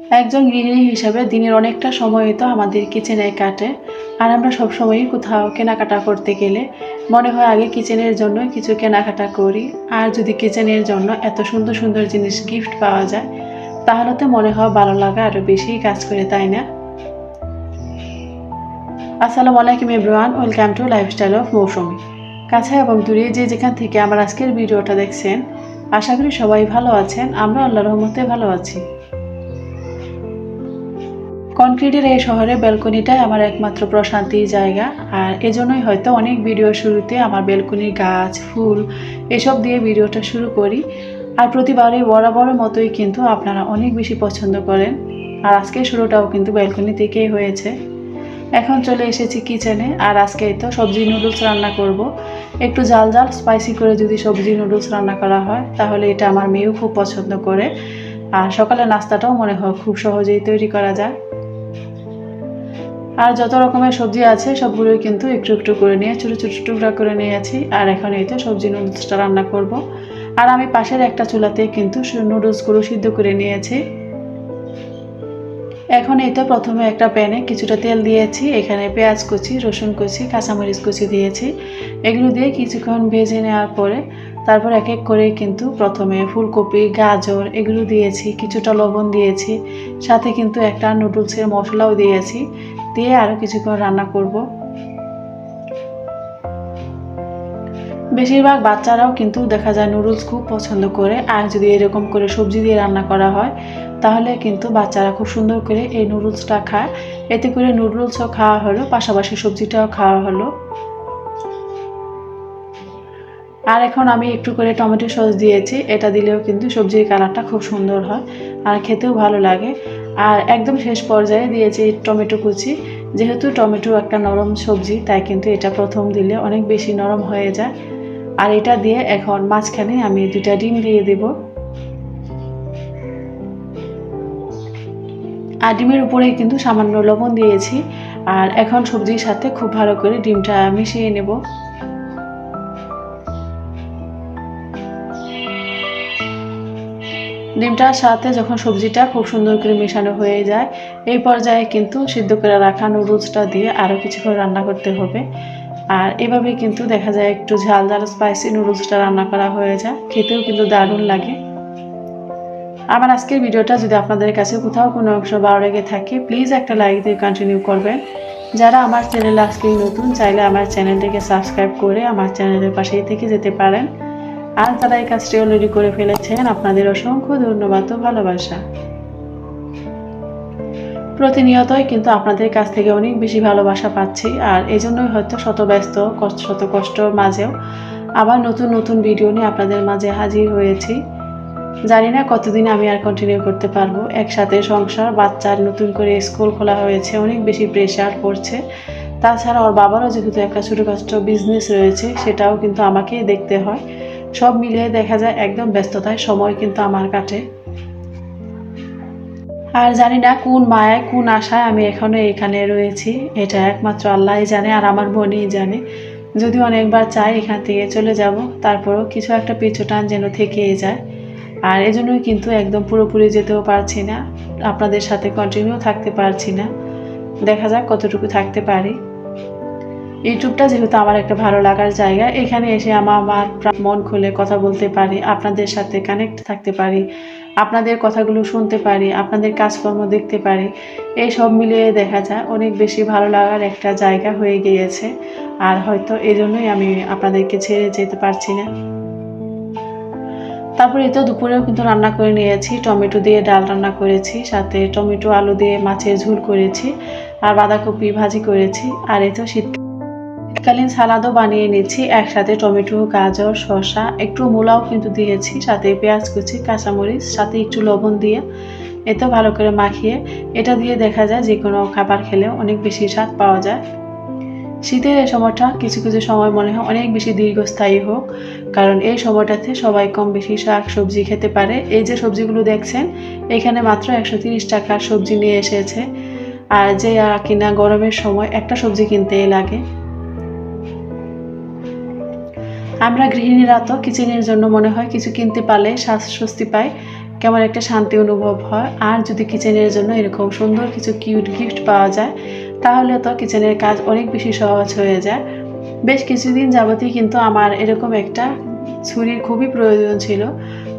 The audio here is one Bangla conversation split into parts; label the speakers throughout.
Speaker 1: একজন গৃহিণী হিসেবে দিনের অনেকটা সময় তো আমাদের কিচেনে কাটে। আর আমরা সবসময়ই কোথাও কেনাকাটা করতে গেলে মনে হয় আগে কিচেনের জন্য কিছু কেনাকাটা করি। আর যদি কিচেনের জন্য এত সুন্দর সুন্দর জিনিস গিফট পাওয়া যায়, তাহলে তো মনে হয় ভালো লাগা আরও বেশি কাজ করে, তাই না? আসসালামু আলাইকুম everyone, welcome to lifestyle of Mousumi. কাছে এবং দূরে যে যেখান থেকে আমার আজকের ভিডিওটা দেখছেন, আশা করি সবাই ভালো আছেন। আমরা আল্লাহ রহমতে ভালো আছি। কনক্রিটের এই শহরে ব্যালকনিটাই আমার একমাত্র প্রশান্তির জায়গা। আর এজন্যই হয়তো অনেক ভিডিও শুরুতে আমার ব্যালকনির গাছ, ফুল এসব দিয়ে ভিডিওটা শুরু করি। আর প্রতিবারই বরাবরের মতোই কিন্তু আপনারা অনেক বেশি পছন্দ করেন। আর আজকের শুরুটাও কিন্তু ব্যালকনি থেকেই হয়েছে। এখন চলে এসেছি কিচেনে, আর আজকে তো সবজি নুডলস রান্না করব। একটু জাল জাল স্পাইসি করে যদি সবজি নুডলস রান্না করা হয়, তাহলে এটা আমার মেয়েও খুব পছন্দ করে। আর সকালে নাস্তাটাও মনে হয় খুব সহজেই তৈরি করা যায়। আর যত রকমের সবজি আছে, সবগুলোই কিন্তু একটু একটু করে নিয়ে, ছোটো ছোটো টুকরা করে নিয়েছি। আর এখন এই তো সবজি নুডলসটা রান্না করব। আর আমি পাশের একটা চুলাতে কিন্তু নুডলসগুলো সিদ্ধ করে নিয়েছি। এখন এই তো প্রথমে একটা প্যানে কিছুটা তেল দিয়েছি। এখানে পেঁয়াজ কুচি, রসুন কুচি, কাঁচামরিচ কুচি দিয়েছি। এগুলো দিয়ে কিছুক্ষণ ভেজে নেওয়ার পরে তারপর এক এক করে কিন্তু প্রথমে ফুলকপি, গাজর এগুলো দিয়েছি, কিছুটা লবণ দিয়েছি। সাথে কিন্তু একটা নুডলসের মশলাও দিয়েছি। দিয়ে আরও কিছুক্ষণ রান্না করব। বেশিরভাগ বাচ্চারাও কিন্তু দেখা যায় নুডলস খুব পছন্দ করে। আর যদি এরকম করে সবজি দিয়ে রান্না করা হয়, তাহলে কিন্তু বাচ্চারা খুব সুন্দর করে এই নুডলসটা খায়। এতে করে নুডলসও খাওয়া হলো, পাশাপাশি সবজিটাও খাওয়া হলো। আর এখন আমি একটু করে টমেটো সস দিয়েছি। এটা দিলেও কিন্তু সবজির কালারটা খুব সুন্দর হয়, আর খেতেও ভালো লাগে। আর একদম শেষ পর্যায়ে দিয়েছি টমেটো কুচি। যেহেতু টমেটো একটা নরম সবজি, তাই কিন্তু এটা প্রথম দিলে অনেক বেশি নরম হয়ে যায়। আর এটা দিয়ে এখন মাঝখানে আমি দুটা ডিম দিয়ে দেব। আর ডিমের উপরে কিন্তু সামান্য লবণ দিয়েছি। আর এখন সবজির সাথে খুব ভালো করে ডিমটা মিশিয়ে নেব। ডিমটার সাথে যখন সবজিটা খুব সুন্দর করে মেশানো হয়ে যায়, এই পর্যায়ে কিন্তু সিদ্ধ করে রাখা নুডলসটা দিয়ে আরও কিছুক্ষণ রান্না করতে হবে। আর এভাবে কিন্তু দেখা যায় একটু ঝাল ঝাল স্পাইসি নুডলসটা রান্না করা হয়ে যায়। খেতেও কিন্তু দারুণ লাগে। আমার আজকের ভিডিওটা যদি আপনাদের কাছে কোথাও কোনো অংশ ভালো লেগে থাকে প্লিজ একটা লাইক দিয়ে কন্টিনিউ করবেন। যারা আমার চ্যানেল আজকে নতুন, চাইলে আমার চ্যানেলটিকে সাবস্ক্রাইব করে আমার চ্যানেলের পাশেই থেকে যেতে পারেন। আর তারা এই কাজটি অলরেডি করে ফেলেছেন। আপনাদের অসংখ্য ধন্যবাদ ও ভালোবাসা। প্রতিনিয়তই কিন্তু আপনাদের কাছ থেকে অনেক বেশি ভালোবাসা পাচ্ছি, আর এই জন্যই হয়তো শত ব্যস্ত কষ্ট, শত কষ্টর মাঝেও আবার নতুন নতুন ভিডিও নিয়ে আপনাদের মাঝে হাজির হয়েছি। জানি না কতদিন আমি আর কন্টিনিউ করতে পারব। একসাথে সংসার, বাচ্চার নতুন করে স্কুল খোলা হয়েছে, অনেক বেশি প্রেশার পড়ছে। তাছাড়া ওর বাবারও যেহেতু একটা ছোটোখাটো বিজনেস রয়েছে, সেটাও কিন্তু আমাকেই দেখতে হয়। সব মিলিয়ে দেখা যায় একদম ব্যস্ততায় সময় কিন্তু আমার কাটে। আর জানি না কোন মায়ায়, কোন আশায় আমি এখনও এখানে রয়েছি, এটা একমাত্র আল্লাহই জানে আর আমার বোনই জানে। যদি অনেকবার চাই এখান থেকে চলে যাব, তারপরও কিছু একটা পিছু টান যেন থেকেই যায়। আর এজন্যই কিন্তু একদম পুরোপুরি যেতেও পারছি না, আপনাদের সাথে কন্টিনিউ থাকতে পারছি না। দেখা যাক কতটুকু থাকতে পারি। ইউটিউবটা যেহেতু আমার একটা ভালো লাগার জায়গা, এখানে এসে আমার আমার মন খুলে কথা বলতে পারি, আপনাদের সাথে কানেক্ট থাকতে পারি, আপনাদের কথাগুলো শুনতে পারি, আপনাদের কাজকর্ম দেখতে পারি, এই সব মিলিয়ে দেখা যায়, অনেক বেশি ভালো লাগার একটা জায়গা হয়ে গিয়েছে, আর হয়তো এই জন্যই আমি আপনাদেরকে ছেড়ে যেতে পারছি না। তারপরে তো দুপুরেও কিন্তু রান্না করে নিয়েছি, টমেটো দিয়ে ডাল রান্না করেছি, সাথে টমেটো, আলু দিয়ে মাছের ঝোল করেছি, আর বাঁধাকপি ভাজি করেছি, আর এই তো শীত শীতকালীন সালাদও বানিয়ে নিচ্ছি একসাথে টমেটো, গাজর, শসা, একটু মূলাও কিন্তু দিয়েছি, সাথে পেঁয়াজ কুচি, কাঁচামরিচ, সাথে একটু লবণ দিয়ে এতে ভালো করে মাখিয়ে এটা দিয়ে দেখা যায় যে কোনো খাবার খেলে অনেক বেশি স্বাদ পাওয়া যায়। শীতের এই সময়টা কিছু কিছু সময় মনে হয় অনেক বেশি দীর্ঘস্থায়ী হোক, কারণ এই সময়টাতে সবাই কম বেশি শাক সবজি খেতে পারে। এই যে সবজিগুলো দেখছেন, এখানে মাত্র একশো তিরিশ টাকার সবজি নিয়ে এসেছে। আর যে কিনা গরমের সময় একটা সবজি কিনতেই লাগে। আমরা গৃহিণীরা তো কিচেনের জন্য মনে হয় কিছু কিনতে পারলে স্বস্তি পাই, কেমন একটা শান্তি অনুভব হয়। আর যদি কিচেনের জন্য এরকম সুন্দর কিছু কিউট গিফট পাওয়া যায়, তাহলে তো কিচেনের কাজ অনেক বেশি সহজ হয়ে যায়। বেশ কিছুদিন যাবতই কিন্তু আমার এরকম একটা ছুরির খুবই প্রয়োজন ছিল।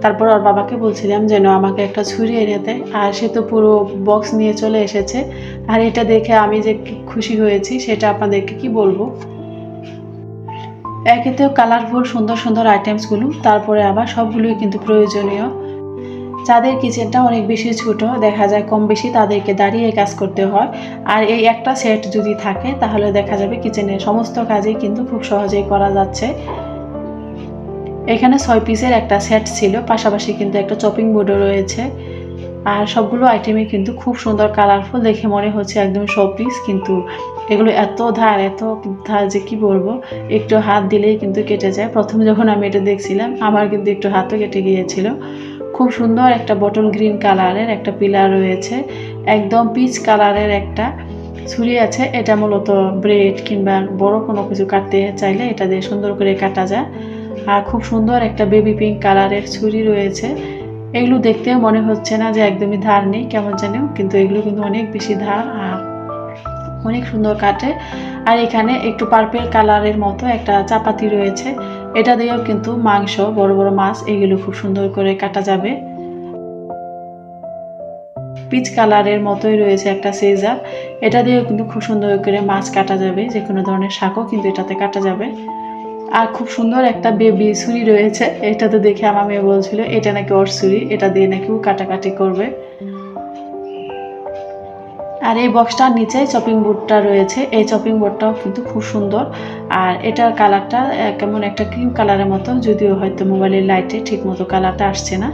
Speaker 1: তারপর ওর বাবাকে বলছিলাম যেন আমাকে একটা ছুরি এনে দেয়, আর সে তো পুরো বক্স নিয়ে চলে এসেছে। আর এটা দেখে আমি যে খুশি হয়েছি, সেটা আপনাদেরকে কি বলব? একে তো কালারফুল, সুন্দর সুন্দর আইটেমসগুলো তারপরে আবার সবগুলোই কিন্তু প্রয়োজনীয়। যাদের কিচেনটা অনেক বেশি ছোট, দেখা যায় কম বেশি তাদেরকে দাঁড়িয়ে কাজ করতে হয়। আর এই একটা সেট যদি থাকে, তাহলে দেখা যাবে কিচেনের সমস্ত কাজই কিন্তু খুব সহজেই করা যাচ্ছে। এখানে ছয় পিসের একটা সেট ছিল, পাশাপাশি কিন্তু একটা চপিং বোর্ডও রয়েছে। আর সবগুলো আইটেমই কিন্তু খুব সুন্দর কালারফুল দেখে মনে হচ্ছে একদম সব পিস কিন্তু এগুলো এত ধার এত ধার যে কি বলব? একটু হাত দিলেই কিন্তু কেটে যায়। প্রথম যখন আমি এটা দেখছিলাম, আমার কিন্তু একটু হাতও কেটে গিয়েছিল। খুব সুন্দর একটা বটল গ্রিন কালারের একটা পিলার রয়েছে। একদম পিচ কালারের একটা ছুরি আছে। এটা মূলত ব্রেড কিংবা বড় কোনো কিছু কাটতে চাইলে এটা দিয়ে সুন্দর করে কাটা যায়। আর খুব সুন্দর একটা বেবি পিঙ্ক কালারের ছুরি রয়েছে। এগুলো দেখতেও মনে হচ্ছে না যে একদমই ধার নেই, কেমন জানেও কিন্তু এগুলো কিন্তু অনেক বেশি ধার। আর অনেক সুন্দর কাটে। আর এখানে একটু পার্পেল কালারের মতো একটা চাপাতি রয়েছে। এটা দিয়েও কিন্তু মাংস, বড় বড় মাছ, এগুলো খুব সুন্দর করে কাটা যাবে। পিচ কালারের মতোই রয়েছে একটা সিজার এটা দিয়েও কিন্তু খুব সুন্দর করে মাছ কাটা যাবে। যে কোনো ধরনের শাকও কিন্তু এটাতে কাটা যাবে। আর খুব সুন্দর একটা বেবি ছুরি রয়েছে। এটা তো দেখে আমার মেয়ে বলছিল, এটা নাকি ওর ছুরি? এটা দিয়ে নাকি ও কাটাকাটি করবে। আর এই বক্সটার নিচে চপিং বোর্ডটা রয়েছে। এই চপিং বোর্ডটাও কিন্তু খুব সুন্দর। আর এটার কালারটা কেমন একটা ক্রিম কালারের মতো, যদিও হয়তো মোবাইলের লাইটে ঠিক মতো কালারটা আসছে না।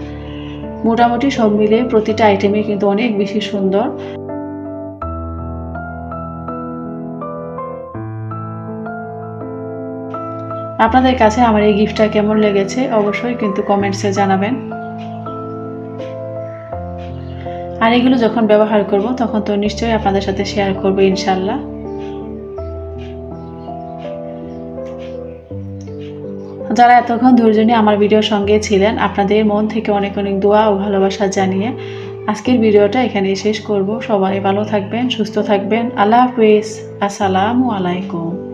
Speaker 1: মোটামুটি সব মিলে প্রতিটা আইটেমই কিন্তু অনেক বেশি সুন্দর। আপনাদের কাছে আমার এই গিফটটা কেমন লেগেছে, অবশ্যই কিন্তু কমেন্টসে জানাবেন। আর এগুলো যখন ব্যবহার করব, তখন তো নিশ্চয়ই আপনাদের সাথে শেয়ার করব ইনশাল্লাহ যারা এতক্ষণ ধৈর্য নিয়ে আমার ভিডিওর সঙ্গে ছিলেন, আপনাদের মন থেকে অনেক অনেক দোয়া ও ভালোবাসা জানিয়ে আজকের ভিডিওটা এখানেই শেষ করব। সবাই ভালো থাকবেন, সুস্থ থাকবেন। আল্লাহ হাফিজ। আসসালামু আলাইকুম।